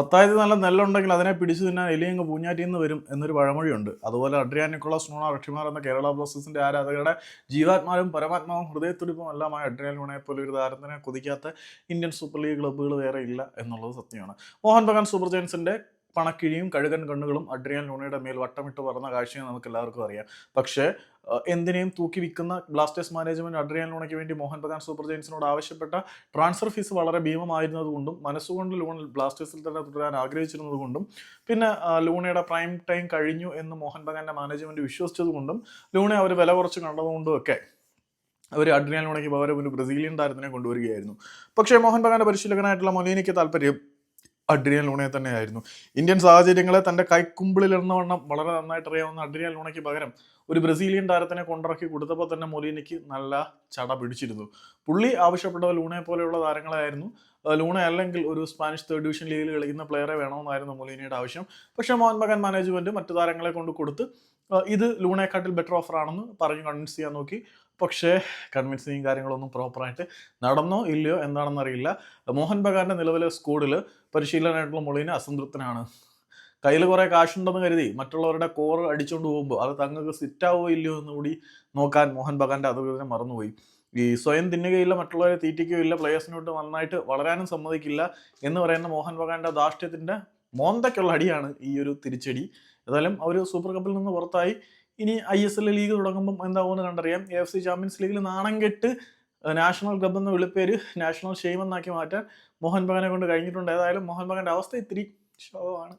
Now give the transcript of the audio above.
പത്തായത് നല്ല നെല്ലുണ്ടെങ്കിൽ അതിനെ പിടിച്ചു തിന്നാൻ എലിയങ്ങ് പൂഞ്ഞാറ്റിൽ വരും എന്നൊരു പഴമൊഴിയുണ്ട്. അതുപോലെ അഡ്രിയാൻ നിക്കോളാസ് നൂണ റക്ഷിമാർ എന്ന കേരള ബ്ലാസ്റ്റേഴ്സിന്റെ ആരാധകരുടെ ജീവാത്മാവും പരമാത്മാവും ഹൃദയത്തുടിപ്പും എല്ലാമായ അഡ്രിയാൻ ലൂണയെ പോലെ ഒരു താരത്തിനെ കൊതിക്കാത്ത ഇന്ത്യൻ സൂപ്പർ ലീഗ് ക്ലബ്ബുകൾ വേറെ ഇല്ല എന്നുള്ളത് സത്യമാണ്. മോഹൻ ബഗാൻ സൂപ്പർ ജയൻസിന്റെ പണക്കിഴിയും കഴുകൻ കണ്ണുകളും അഡ്രിയാൻ ലൂണയുടെ മേൽ വട്ടമിട്ട് പറന്ന കാഴ്ചയും നമുക്ക് എല്ലാവർക്കും അറിയാം. പക്ഷേ എന്തിനേയും തൂക്കി വിൽക്കുന്ന ബ്ലാസ്റ്റേഴ്സ് മാനേജ്മെന്റ് അഡ്രിയാൻ ലോണയ്ക്ക് വേണ്ടി മോഹൻ ബഗാൻ സൂപ്പർ ജയൻസിനോട് ആവശ്യപ്പെട്ട ട്രാൻസ്ഫർ ഫീസ് വളരെ ഭീമമായിരുന്നതുകൊണ്ടും മനസ്സുകൊണ്ട് ലൂൺ ബ്ലാസ്റ്റേഴ്സിൽ തന്നെ തുടരാൻ ആഗ്രഹിച്ചിരുന്നതുകൊണ്ടും പിന്നെ ലൂണയുടെ പ്രൈം ടൈം കഴിഞ്ഞു എന്ന് മോഹൻ ബഗാന്റെ മാനേജ്മെന്റ് വിശ്വസിച്ചതുകൊണ്ടും ലൂണെ അവർ വില കുറച്ച് കണ്ടതുകൊണ്ടും ഒക്കെ അവർ അഡ്രിയാൻ ലോണയ്ക്ക് പകരം ഒരു ബ്രസീലിയൻ താരത്തിനെ കൊണ്ടുവരികയായിരുന്നു. പക്ഷേ മോഹൻ ബഗാന്റെ പരിശീലകനായിട്ടുള്ള മൊലീനയ്ക്ക് താല്പര്യം അഡ്രിയൻ ലൂണയെ തന്നെയായിരുന്നു. ഇന്ത്യൻ സാഹചര്യങ്ങളെ തന്റെ കൈക്കുമ്പിളിൽ എണ്ണവണ്ണം വളരെ നന്നായിട്ട് അറിയാവുന്ന അഡ്രിയൻ ലൂണയ്ക്ക് പകരം ഒരു ബ്രസീലിയൻ താരത്തിനെ കൊണ്ടിറക്കി കൊടുത്തപ്പോൾ തന്നെ മൊലീനയ്ക്ക് നല്ല ചട പിടിച്ചിരുന്നു. പുള്ളി ആവശ്യപ്പെട്ടത് ലൂണയെ പോലെയുള്ള താരങ്ങളായിരുന്നു. ലൂണ അല്ലെങ്കിൽ ഒരു സ്പാനിഷ് തേർഡ് ഡിവിഷൻ ലീഗിൽ കളിക്കുന്ന പ്ലെയറെ വേണമെന്നായിരുന്നു മൊലീനയുടെ ആവശ്യം. പക്ഷേ മോഹൻ മാനേജ്മെന്റ് മറ്റു താരങ്ങളെ കൊണ്ട് കൊടുത്ത് ഇത് ലൂണയെക്കാട്ടിൽ ബെറ്റർ ഓഫർ ആണെന്ന് പറഞ്ഞു കൺവിൻസ് ചെയ്യാൻ നോക്കി. പക്ഷേ കൺവിൻസിങ് കാര്യങ്ങളൊന്നും പ്രോപ്പറായിട്ട് നടന്നോ ഇല്ലയോ എന്താണെന്നറിയില്ല. മോഹൻ ബഗാന്റെ നിലവിലെ സ്കൂളിൽ പരിശീലനമായിട്ടുള്ള മൊളീന് അസംതൃപ്തനാണ്. കയ്യിൽ കുറേ കാശുണ്ടെന്ന് കരുതി മറ്റുള്ളവരുടെ കോർ അടിച്ചുകൊണ്ട് പോകുമ്പോൾ അത് തങ്ങൾക്ക് സിറ്റാവോ ഇല്ലയോ എന്ന് കൂടി നോക്കാൻ മോഹൻ ബഗാന്റെ അധികൃതരെ മറന്നുപോയി. ഈ സ്വയം തിന്നുകയില്ല മറ്റുള്ളവരെ തീറ്റിക്കുകയോ ഇല്ല പ്ലേയേഴ്സിനോട്ട് നന്നായിട്ട് വളരാനും സമ്മതിക്കില്ല എന്ന് പറയുന്ന മോഹൻ ബഗാന്റെ ധാർഷ്ട്യത്തിന്റെ മോന്തയ്ക്കുള്ള അടിയാണ് ഈ ഒരു തിരിച്ചടി. ഏതായാലും അവർ സൂപ്പർ കപ്പിൽ നിന്ന് പുറത്തായി. ഇനി ഐ എസ് എൽ ലീഗ് തുടങ്ങുമ്പം എന്താവുമെന്ന് കണ്ടറിയാം. എ എഫ് സി ചാമ്പ്യൻസ് ലീഗിൽ നാണം കെട്ട് നാഷണൽ ക്ലബ് എന്ന വിളിപ്പേര് നാഷണൽ ഷെയിം എന്നാക്കി മാറ്റാൻ മോഹൻ ബഗാനെ കൊണ്ട് കഴിഞ്ഞിട്ടുണ്ട്. ഏതായാലും മോഹൻ ബഗാന്റെ അവസ്ഥ ഇത്തിരി ശോകമാണ്